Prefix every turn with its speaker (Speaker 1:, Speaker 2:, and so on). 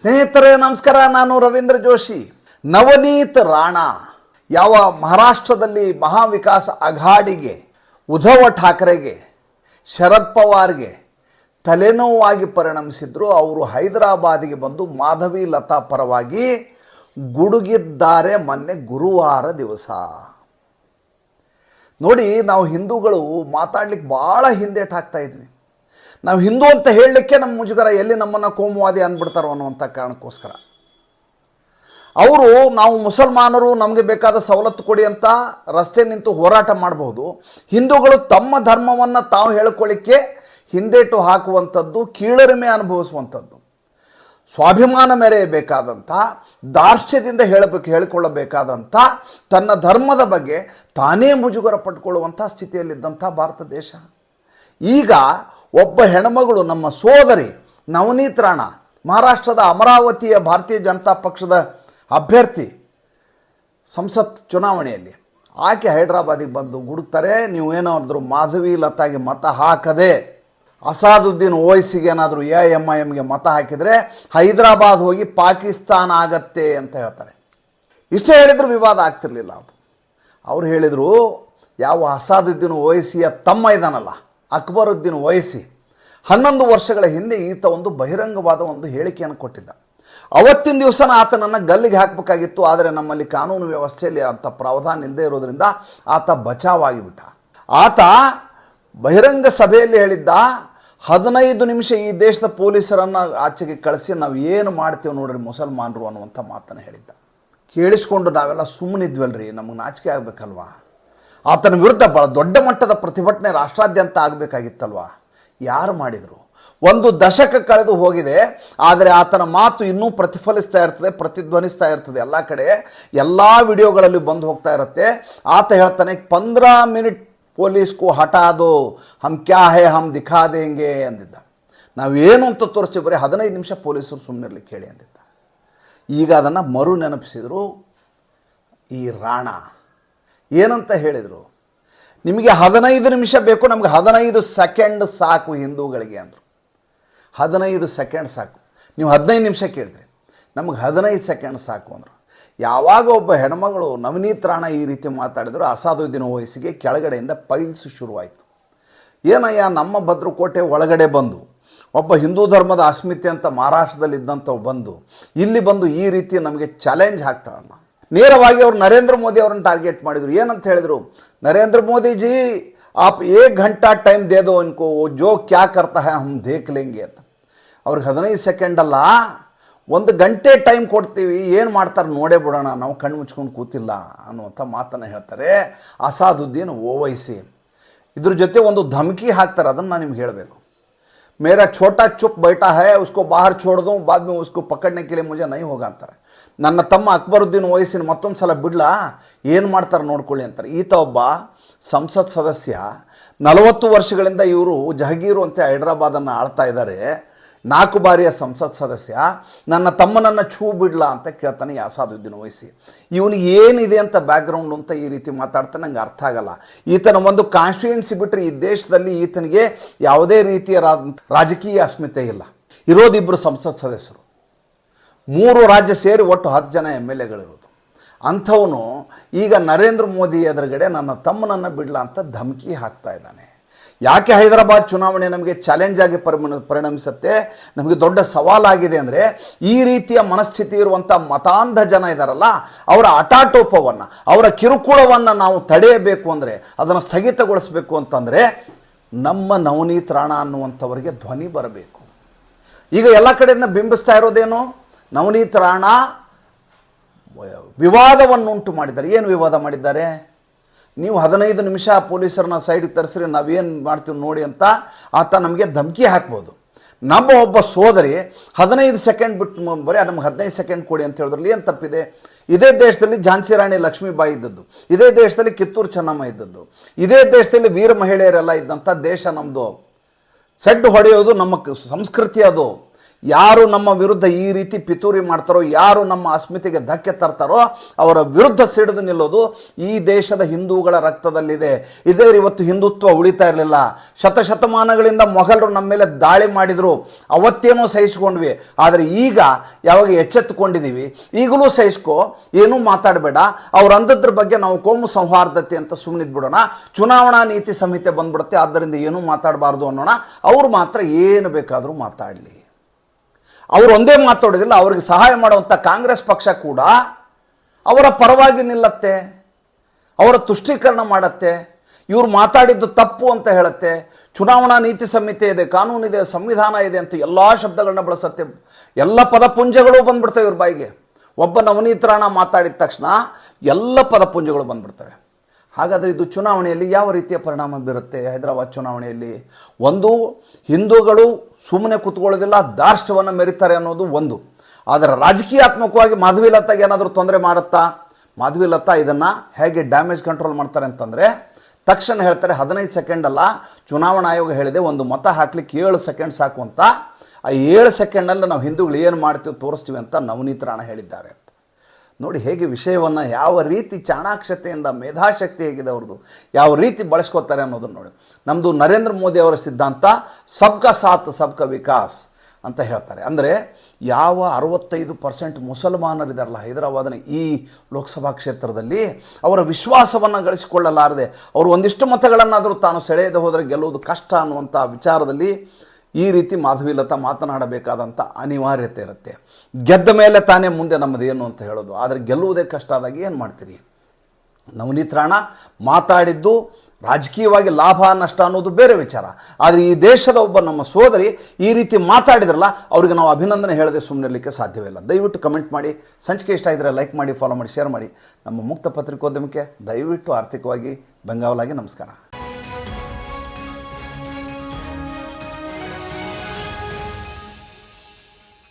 Speaker 1: ಸ್ನೇಹಿತರೆ, ನಮಸ್ಕಾರ. ನಾನು ರವೀಂದ್ರ ಜೋಶಿ. ನವನೀತ್ ರಾಣಾ ಯಾವ ಮಹಾರಾಷ್ಟ್ರದಲ್ಲಿ ಮಹಾವಿಕಾಸ ಅಘಾಡಿಗೆ, ಉದ್ಧವ ಠಾಕ್ರೆಗೆ, ಶರದ್ ಪವಾರ್ಗೆ ತಲೆನೋವಾಗಿ ಪರಿಣಮಿಸಿದ್ರು. ಅವರು ಹೈದರಾಬಾದಿಗೆ ಬಂದು ಮಾಧವಿ ಲತಾ ಪರವಾಗಿ ಗುಡುಗಿದ್ದಾರೆ ಮೊನ್ನೆ ಗುರುವಾರ ದಿವಸ. ನೋಡಿ, ನಾವು ಹಿಂದೂಗಳು ಮಾತಾಡ್ಲಿಕ್ಕೆ ಭಾಳ ಹಿಂದೇಟ್ ಹಾಕ್ತಾ ಇದ್ವಿ. ನಾವು ಹಿಂದೂ ಅಂತ ಹೇಳಲಿಕ್ಕೆ ನಮ್ಮ ಮುಜುಗರ ಎಲ್ಲಿ ನಮ್ಮನ್ನು ಕೋಮುವಾದಿ ಅಂದ್ಬಿಡ್ತಾರೋ ಅನ್ನುವಂಥ ಕಾರಣಕ್ಕೋಸ್ಕರ. ಅವರು ನಾವು ಮುಸಲ್ಮಾನರು, ನಮಗೆ ಬೇಕಾದ ಸವಲತ್ತು ಕೊಡಿ ಅಂತ ರಸ್ತೆ ನಿಂತು ಹೋರಾಟ ಮಾಡಬಹುದು ಹಿಂದೂಗಳು ತಮ್ಮ ಧರ್ಮವನ್ನು ತಾವು ಹೇಳ್ಕೊಳ್ಳಿಕ್ಕೆ ಹಿಂದೇಟು ಹಾಕುವಂಥದ್ದು, ಕೀಳರಿಮೆ ಅನುಭವಿಸುವಂಥದ್ದು. ಸ್ವಾಭಿಮಾನ ಮೆರೆಯಬೇಕಾದಂಥ ದಾರ್ಶ್ಯದಿಂದ ಹೇಳಬೇಕು, ಹೇಳಿಕೊಳ್ಳಬೇಕಾದಂಥ, ತನ್ನ ಧರ್ಮದ ಬಗ್ಗೆ ತಾನೇ ಮುಜುಗರ ಪಟ್ಕೊಳ್ಳುವಂಥ ಸ್ಥಿತಿಯಲ್ಲಿದ್ದಂಥ ಭಾರತ ದೇಶ. ಈಗ ಒಬ್ಬ ಹೆಣ್ಮಗಳು ನಮ್ಮ ಸೋದರಿ ನವನೀತ್ ರಾಣಾ ಮಹಾರಾಷ್ಟ್ರದ ಅಮರಾವತಿಯ ಭಾರತೀಯ ಜನತಾ ಪಕ್ಷದ ಅಭ್ಯರ್ಥಿ ಸಂಸತ್ ಚುನಾವಣೆಯಲ್ಲಿ. ಆಕೆ ಹೈದ್ರಾಬಾದಿಗೆ ಬಂದು ಗುಡುಕ್ತಾರೆ ನೀವು ಏನಾದರೂ ಮಾಧವಿ ಲತಾಗೆ ಮತ ಹಾಕದೆ ಅಸಾದುದ್ದೀನ್ ಓವೈಸಿಗೆ ಏನಾದರೂ ಎ ಎಂ ಐ ಎಮ್ಗೆ ಮತ ಹಾಕಿದರೆ ಹೈದರಾಬಾದ್ ಹೋಗಿ ಪಾಕಿಸ್ತಾನ ಆಗತ್ತೆ ಅಂತ ಹೇಳ್ತಾರೆ. ಇಷ್ಟೇ ಹೇಳಿದ್ರು ವಿವಾದ ಆಗ್ತಿರ್ಲಿಲ್ಲ ಅದು. ಅವ್ರು ಹೇಳಿದರು, ಯಾವ ಅಸಾದುದ್ದೀನ್ ಓವೈಸಿಯ ತಮ್ಮ ಇದ್ದಾನಲ್ಲ ಅಕ್ಬರುದ್ದೀನ್ ವಹಿಸಿ ಹನ್ನೊಂದು ವರ್ಷಗಳ ಹಿಂದೆ ಈತ ಒಂದು ಬಹಿರಂಗವಾದ ಒಂದು ಹೇಳಿಕೆಯನ್ನು ಕೊಟ್ಟಿದ್ದ. ಅವತ್ತಿನ ದಿವಸನ ಆತನನ್ನು ಗಲ್ಲಿಗೆ ಹಾಕಬೇಕಾಗಿತ್ತು, ಆದರೆ ನಮ್ಮಲ್ಲಿ ಕಾನೂನು ವ್ಯವಸ್ಥೆಯಲ್ಲಿ ಅಂಥ ಪ್ರಾವಧಾನ ಇಲ್ಲದೆ ಇರೋದರಿಂದ ಆತ ಬಚಾವಾಗಿಬಿಟ್ಟ. ಆತ ಬಹಿರಂಗ ಸಭೆಯಲ್ಲಿ ಹೇಳಿದ್ದ, ಹದಿನೈದು ನಿಮಿಷ ಈ ದೇಶದ ಪೊಲೀಸರನ್ನು ಆಚೆಗೆ ಕಳಿಸಿ, ನಾವು ಏನು ಮಾಡ್ತೀವಿ ನೋಡ್ರಿ ಮುಸಲ್ಮಾನರು ಅನ್ನುವಂಥ ಮಾತನ್ನು ಹೇಳಿದ್ದ. ಕೇಳಿಸ್ಕೊಂಡು ನಾವೆಲ್ಲ ಸುಮ್ಮನಿದ್ವಲ್ರಿ ನಮಗೆ ನಾಚಿಕೆ ಆಗಬೇಕಲ್ವಾ? ಆತನ ವಿರುದ್ಧ ಬಹಳ ದೊಡ್ಡ ಮಟ್ಟದ ಪ್ರತಿಭಟನೆ ರಾಷ್ಟ್ರಾದ್ಯಂತ ಆಗಬೇಕಾಗಿತ್ತಲ್ವಾ? ಯಾರು ಮಾಡಿದರು? ಒಂದು ದಶಕ ಕಳೆದು ಹೋಗಿದೆ, ಆದರೆ ಆತನ ಮಾತು ಇನ್ನೂ ಪ್ರತಿಫಲಿಸ್ತಾ ಇರ್ತದೆ, ಪ್ರತಿಧ್ವನಿಸ್ತಾ ಇರ್ತದೆ ಎಲ್ಲ ಕಡೆ. ಎಲ್ಲ ವಿಡಿಯೋಗಳಲ್ಲಿ ಬಂದು ಹೋಗ್ತಾ ಇರುತ್ತೆ. ಆತ ಹೇಳ್ತಾನೆ, ಪಂದ್ರ ಮಿನಿಟ್ ಪೊಲೀಸ್ಗೂ ಅದು, ಹಮ್ ಕ್ಯಾ ಹೇ ಹಮ್ ದಿಖಾ ದೇಂಗೆ ಅಂದಿದ್ದ. ನಾವೇನು ಅಂತ ತೋರಿಸ್ತೀವಿ, ಬರೀ ಹದಿನೈದು ನಿಮಿಷ ಪೊಲೀಸರು ಸುಮ್ಮನಿರ್ಲಿಕ್ಕೆ ಕೇಳಿ ಅಂದಿದ್ದ. ಈಗ ಅದನ್ನು ಮರು ನೆನಪಿಸಿದರು ಈ ರಾಣ. ಏನಂತ ಹೇಳಿದರು? ನಿಮಗೆ ಹದಿನೈದು ನಿಮಿಷ ಬೇಕು, ನಮಗೆ ಹದಿನೈದು ಸೆಕೆಂಡ್ ಸಾಕು ಹಿಂದೂಗಳಿಗೆ ಅಂದರು. ಹದಿನೈದು ಸೆಕೆಂಡ್ ಸಾಕು. ನೀವು ಹದಿನೈದು ನಿಮಿಷ ಕೇಳಿದ್ರಿ. ನಮಗೆ ಹದಿನೈದು ಸೆಕೆಂಡ್ ಸಾಕು ಅಂದರು. ಯಾವಾಗ ಒಬ್ಬ ಹೆಣ್ಮಗಳು ನವನೀತ್ ರಾಣ ಈ ರೀತಿ ಮಾತಾಡಿದ್ರು ದಿನ ವಯಸ್ಸಿಗೆ ಕೆಳಗಡೆಯಿಂದ ಪೈಲ್ಸ್ ಶುರುವಾಯಿತು. ಏನಯ್ಯ, ನಮ್ಮ ಭದ್ರಕೋಟೆ ಒಳಗಡೆ ಬಂದು, ಒಬ್ಬ ಹಿಂದೂ ಧರ್ಮದ ಅಸ್ಮಿತೆ ಅಂತ ಮಹಾರಾಷ್ಟ್ರದಲ್ಲಿದ್ದಂಥವು ಬಂದು, ಇಲ್ಲಿ ಬಂದು ಈ ರೀತಿ ನಮಗೆ ಚಾಲೆಂಜ್ ಹಾಕ್ತಾಳಮ್ಮ ನೇರವಾಗಿ ಅವರು ನರೇಂದ್ರ ಮೋದಿ ಅವ್ರನ್ನ ಟಾರ್ಗೆಟ್ ಮಾಡಿದರು. ಏನಂತ ಹೇಳಿದರು? ನರೇಂದ್ರ ಮೋದಿಜಿ, ಆಪ್ ಏಕ್ ಘಂಟಾ ಟೈಮ್ ದೇದೋ ಅನ್ಕೋ ಜೋ ಕ್ಯಾ ಕರ್ತಾ ಹೈ ಹಮ್ ದೇಖ್ ಲೇಂಗೆ ಅಂತ. ಅವ್ರಿಗೆ ಹದಿನೈದು ಸೆಕೆಂಡಲ್ಲ ಒಂದು ಗಂಟೆ ಟೈಮ್ ಕೊಡ್ತೀವಿ, ಏನು ಮಾಡ್ತಾರೆ ನೋಡೇ ಬಿಡೋಣ, ನಾವು ಕಣ್ಣು ಮುಚ್ಕೊಂಡು ಕೂತಿಲ್ಲ ಅನ್ನುವಂಥ ಮಾತನ್ನು ಹೇಳ್ತಾರೆ ಅಸಾದುದ್ದೀನ್ ಓವೈಸಿ. ಇದ್ರ ಜೊತೆ ಒಂದು ಧಮಕಿ ಹಾಕ್ತಾರೆ, ಅದನ್ನು ನಾನು ನಿಮ್ಗೆ ಹೇಳಬೇಕು. ಮೇರಾ ಛೋಟಾ ಚುಪ್ ಬೈಟಾ ಹೈ, ಉಸ್ಕೋ ಬಾಹರ್ ಛೋಡ್ದು ಬಾದ್ಮೆ ಉಸ್ಕೋ ಪಕಡ್ನೆ ಕೇಳಿ ಮುಜೆ ನೈ ಹೋಗ ಅಂತಾರೆ. ನನ್ನ ತಮ್ಮ ಅಕ್ಬರುದ್ದೀನ್ ವಯಸ್ಸಿನ ಮತ್ತೊಂದು ಸಲ ಬಿಡ್ಲಾ? ಏನು ಮಾಡ್ತಾರೆ ನೋಡ್ಕೊಳ್ಳಿ ಅಂತಾರೆ. ಈತ ಒಬ್ಬ ಸಂಸತ್ ಸದಸ್ಯ. ನಲವತ್ತು ವರ್ಷಗಳಿಂದ ಇವರು ಜಹಗೀರು ಅಂತ ಹೈದ್ರಾಬಾದನ್ನು ಆಳ್ತಾ ಇದ್ದಾರೆ ನಾಲ್ಕು ಬಾರಿಯ ಸಂಸತ್ ಸದಸ್ಯ. ನನ್ನ ತಮ್ಮನನ್ನು ಛೂ ಬಿಡ್ಲಾ ಅಂತ ಕೇಳ್ತಾನೆ ಯಾಸಾದುದ್ದೀನ್ ವಯಸ್ಸಿ. ಇವನಿಗೆ ಏನಿದೆ ಅಂತ ಬ್ಯಾಕ್ಗ್ರೌಂಡ್ ಅಂತ ಈ ರೀತಿ ಮಾತಾಡ್ತಾನೆ ನಂಗೆ ಅರ್ಥ ಆಗಲ್ಲ. ಈತನ ಒಂದು ಕಾನ್ಸ್ಟಿಟ್ಯೂನ್ಸಿ ಬಿಟ್ಟರೆ ಈ ದೇಶದಲ್ಲಿ ಈತನಿಗೆ ಯಾವುದೇ ರೀತಿಯ ರಾಜಕೀಯ ಅಸ್ಮಿತೆ ಇಲ್ಲ. ಇರೋದಿಬ್ಬರು ಸಂಸತ್ ಸದಸ್ಯರು. ಮೂರು ರಾಜ್ಯ ಸೇರಿ ಒಟ್ಟು ಹತ್ತು ಜನ ಎಂ ಎಲ್ ಎಗಳಿರೋದು. ಅಂಥವನು ಈಗ ನರೇಂದ್ರ ಮೋದಿ ಎದುರುಗಡೆ ನನ್ನ ತಮ್ಮನನ್ನು ಬಿಡಲ ಅಂತ ಧಮಕಿ ಹಾಕ್ತಾ ಇದ್ದಾನೆ. ಯಾಕೆ ಹೈದರಾಬಾದ್ ಚುನಾವಣೆ ನಮಗೆ ಚಾಲೆಂಜ್ ಆಗಿ ಪರಿಣ ಪರಿಣಮಿಸುತ್ತೆ? ನಮಗೆ ದೊಡ್ಡ ಸವಾಲಾಗಿದೆ ಅಂದರೆ ಈ ರೀತಿಯ ಮನಸ್ಥಿತಿ ಇರುವಂಥ ಮತಾಂಧ ಜನ ಇದ್ದಾರಲ್ಲ ಅವರ ಅಟಾಟೋಪವನ್ನು ಅವರ ಕಿರುಕುಳವನ್ನು ನಾವು ತಡೆಯಬೇಕು ಅಂದರೆ, ಅದನ್ನು ಸ್ಥಗಿತಗೊಳಿಸಬೇಕು ಅಂತಂದರೆ ನಮ್ಮ ನವನೀತ್ ರಾಣ ಅನ್ನುವಂಥವರಿಗೆ ಧ್ವನಿ ಬರಬೇಕು. ಈಗ ಎಲ್ಲ ಕಡೆಯಿಂದ ಬಿಂಬಿಸ್ತಾ ಇರೋದೇನು? ನವನೀತ್ ರಾಣ ವಿವಾದವನ್ನುಂಟು ಮಾಡಿದ್ದಾರೆ. ಏನು ವಿವಾದ ಮಾಡಿದ್ದಾರೆ? ನೀವು ಹದಿನೈದು ನಿಮಿಷ ಪೊಲೀಸರನ್ನ ಸೈಡ್ಗೆ ತರಿಸ್ರಿ, ನಾವೇನು ಮಾಡ್ತೀವಿ ನೋಡಿ ಅಂತ ಆತ ನಮಗೆ ಧಮಕಿ ಹಾಕ್ಬೋದು. ನಮ್ಮ ಒಬ್ಬ ಸೋದರಿ ಹದಿನೈದು ಸೆಕೆಂಡ್ ಬಿಟ್ಟು ಬರೀ ನಮ್ಗೆ ಹದಿನೈದು ಸೆಕೆಂಡ್ ಕೊಡಿ ಅಂತ ಹೇಳಿದ್ರಲ್ಲಿ ಏನು ತಪ್ಪಿದೆ? ಇದೇ ದೇಶದಲ್ಲಿ ಝಾನ್ಸಿ ರಾಣಿ ಲಕ್ಷ್ಮೀಬಾಯಿ ಇದ್ದದ್ದು, ಇದೇ ದೇಶದಲ್ಲಿ ಕಿತ್ತೂರು ಚೆನ್ನಮ್ಮ ಇದ್ದದ್ದು, ಇದೇ ದೇಶದಲ್ಲಿ ವೀರ ಮಹಿಳೆಯರೆಲ್ಲ ಇದ್ದಂಥ ದೇಶ ನಮ್ಮದು ಸೆಡ್ಡು ಹೊಡೆಯೋದು ನಮ್ಮ ಸಂಸ್ಕೃತಿ ಅದು. ಯಾರು ನಮ್ಮ ವಿರುದ್ಧ ಈ ರೀತಿ ಪಿತೂರಿ ಮಾಡ್ತಾರೋ, ಯಾರು ನಮ್ಮ ಅಸ್ಮಿತೆಗೆ ಧಕ್ಕೆ ತರ್ತಾರೋ, ಅವರ ವಿರುದ್ಧ ಸಿಡಿದು ನಿಲ್ಲೋದು ಈ ದೇಶದ ಹಿಂದೂಗಳ ರಕ್ತದಲ್ಲಿದೆ. ಇದೇ ಇವತ್ತು ಹಿಂದುತ್ವ ಉಳಿತಾ ಇರಲಿಲ್ಲ. ಶತಶತಮಾನಗಳಿಂದ ಮೊಘಲರು ನಮ್ಮ ಮೇಲೆ ದಾಳಿ ಮಾಡಿದರು. ಅವತ್ತೇನೋ ಸಹಿಸ್ಕೊಂಡ್ವಿ. ಆದರೆ ಈಗ ಯಾವಾಗ ಎಚ್ಚೆತ್ತುಕೊಂಡಿದ್ದೀವಿ ಈಗಲೂ ಸಹಿಸ್ಕೋ, ಏನೂ ಮಾತಾಡಬೇಡ. ಅವ್ರು ಅಂದದ್ರ ಬಗ್ಗೆ ನಾವು ಕೋಮು ಸೌಹಾರ್ದತೆ ಅಂತ ಸುಮ್ಮನಿದ್ ಬಿಡೋಣ. ಚುನಾವಣಾ ನೀತಿ ಸಂಹಿತೆ ಬಂದ್ಬಿಡುತ್ತೆ. ಆದ್ದರಿಂದ ಏನೂ ಮಾತಾಡಬಾರ್ದು ಅನ್ನೋಣ. ಅವ್ರು ಮಾತ್ರ ಏನು ಬೇಕಾದರೂ ಮಾತಾಡಲಿ. ಅವರು ಒಂದೇ ಮಾತಾಡೋದಿಲ್ಲ, ಅವ್ರಿಗೆ ಸಹಾಯ ಮಾಡುವಂಥ ಕಾಂಗ್ರೆಸ್ ಪಕ್ಷ ಕೂಡ ಅವರ ಪರವಾಗಿ ನಿಲ್ಲತ್ತೆ, ಅವರ ತುಷ್ಟೀಕರಣ ಮಾಡತ್ತೆ, ಇವ್ರು ಮಾತಾಡಿದ್ದು ತಪ್ಪು ಅಂತ ಹೇಳುತ್ತೆ, ಚುನಾವಣಾ ನೀತಿ ಸಂಹಿತೆ ಇದೆ ಕಾನೂನಿದೆ ಸಂವಿಧಾನ ಇದೆ ಅಂತ ಎಲ್ಲ ಶಬ್ದಗಳನ್ನ ಬಳಸತ್ತೆ. ಎಲ್ಲ ಪದಪುಂಜಗಳು ಬಂದ್ಬಿಡ್ತವೆ ಇವ್ರ ಬಾಯಿಗೆ. ಒಬ್ಬ ನವನೀತ್ ರಾಣ ಮಾತಾಡಿದ ತಕ್ಷಣ ಎಲ್ಲ ಪದಪುಂಜಗಳು ಬಂದ್ಬಿಡ್ತವೆ. ಹಾಗಾದರೆ ಇದು ಚುನಾವಣೆಯಲ್ಲಿ ಯಾವ ರೀತಿಯ ಪರಿಣಾಮ ಬೀರುತ್ತೆ ಹೈದರಾಬಾದ್ ಚುನಾವಣೆಯಲ್ಲಿ? ಒಂದು ಹಿಂದೂಗಳು ಸುಮ್ಮನೆ ಕೂತ್ಕೊಳ್ಳೋದಿಲ್ಲ ದಾರ್ಷ್ಟ್ಯವನ್ನು ಮೆರಿತಾರೆ ಅನ್ನೋದು ಒಂದು. ಆದರೆ ರಾಜಕೀಯಾತ್ಮಕವಾಗಿ ಮಾಧವಿ ಲತಾಗೆ ಏನಾದರೂ ತೊಂದರೆ ಮಾಡುತ್ತಾ? ಮಾಧವಿ ಲತಾ ಇದನ್ನು ಹೇಗೆ ಡ್ಯಾಮೇಜ್ ಕಂಟ್ರೋಲ್ ಮಾಡ್ತಾರೆ ಅಂತಂದರೆ, ತಕ್ಷಣ ಹೇಳ್ತಾರೆ, ಹದಿನೈದು ಸೆಕೆಂಡ್ ಅಲ್ಲ, ಚುನಾವಣಾ ಆಯೋಗ ಹೇಳಿದೆ, ಒಂದು ಮತ ಹಾಕ್ಲಿಕ್ಕೆ ಏಳು ಸೆಕೆಂಡ್ ಸಾಕು ಅಂತ. ಆ ಏಳು ಸೆಕೆಂಡ್ನಲ್ಲಿ ನಾವು ಹಿಂದೂಗಳು ಏನು ಮಾಡ್ತೀವಿ ತೋರಿಸ್ತೀವಿ ಅಂತ ನವನೀತ್ ರಾಣ ಹೇಳಿದ್ದಾರೆ. ನೋಡಿ, ಹೇಗೆ ವಿಷಯವನ್ನು ಯಾವ ರೀತಿ ಚಾಣಾಕ್ಷತೆಯಿಂದ, ಮೇಧಾಶಕ್ತಿ ಹೇಗಿದೆ ಅವ್ರದ್ದು, ಯಾವ ರೀತಿ ಬಳಸ್ಕೋತಾರೆ ಅನ್ನೋದನ್ನು ನೋಡಿ. ನಮ್ಮದು ನರೇಂದ್ರ ಮೋದಿ ಅವರ ಸಿದ್ಧಾಂತ, ಸಬ್ಕಾ ಸಾಥ್, ಸಬ್ಕಾ ವಿಕಾಸ್ ಅಂತ ಹೇಳ್ತಾರೆ. ಅಂದರೆ ಯಾವ ಅರವತ್ತೈದು ಪರ್ಸೆಂಟ್ ಮುಸಲ್ಮಾನರಿದಾರಲ್ಲ, ಹೈದರಾಬಾದ್ನ ಈ ಲೋಕಸಭಾ ಕ್ಷೇತ್ರದಲ್ಲಿ ಅವರ ವಿಶ್ವಾಸವನ್ನು ಗಳಿಸಿಕೊಳ್ಳಲಾರದೆ ಅವರು ಒಂದಿಷ್ಟು ಮತಗಳನ್ನಾದರೂ ತಾನು ಸೆಳೆಯದೆ ಹೋದರೆ ಗೆಲ್ಲುವುದು ಕಷ್ಟ ಅನ್ನುವಂಥ ವಿಚಾರದಲ್ಲಿ ಈ ರೀತಿ ಮಾಧವಿ ಲತಾ ಮಾತನಾಡಬೇಕಾದಂಥ ಅನಿವಾರ್ಯತೆ ಇರುತ್ತೆ. ಗೆದ್ದ ಮೇಲೆ ತಾನೇ ಮುಂದೆ ನಮ್ಮದು ಏನು ಅಂತ ಹೇಳೋದು. ಆದರೆ ಗೆಲ್ಲುವುದೇ ಕಷ್ಟ ಆದಾಗ ಏನು ಮಾಡ್ತೀರಿ? ನವನೀತ್ ರಾಣ ಮಾತಾಡಿದ್ದು ರಾಜಕೀಯವಾಗಿ ಲಾಭ, ನಷ್ಟ ಅನ್ನೋದು ಬೇರೆ ವಿಚಾರ. ಆದರೆ ಈ ದೇಶದ ಒಬ್ಬ ನಮ್ಮ ಸೋದರಿ ಈ ರೀತಿ ಮಾತಾಡಿದ್ರಲ್ಲ, ಅವರಿಗೆ ನಾವು ಅಭಿನಂದನೆ ಹೇಳದೆ ಸುಮ್ಮನಿರಲಿಕ್ಕೆ ಸಾಧ್ಯವಿಲ್ಲ ದಯವಿಟ್ಟು ಕಮೆಂಟ್ ಮಾಡಿ. ಸಂಚಿಕೆ ಇಷ್ಟ ಇದ್ದರೆ ಲೈಕ್ ಮಾಡಿ ಫಾಲೋ ಮಾಡಿ ಶೇರ್ ಮಾಡಿ. ನಮ್ಮ ಮುಕ್ತ ಪತ್ರಿಕೋದ್ಯಮಕ್ಕೆ ದಯವಿಟ್ಟು ಆರ್ಥಿಕವಾಗಿ ಬೆಂಗಾವಲಾಗಿ ನಮಸ್ಕಾರ.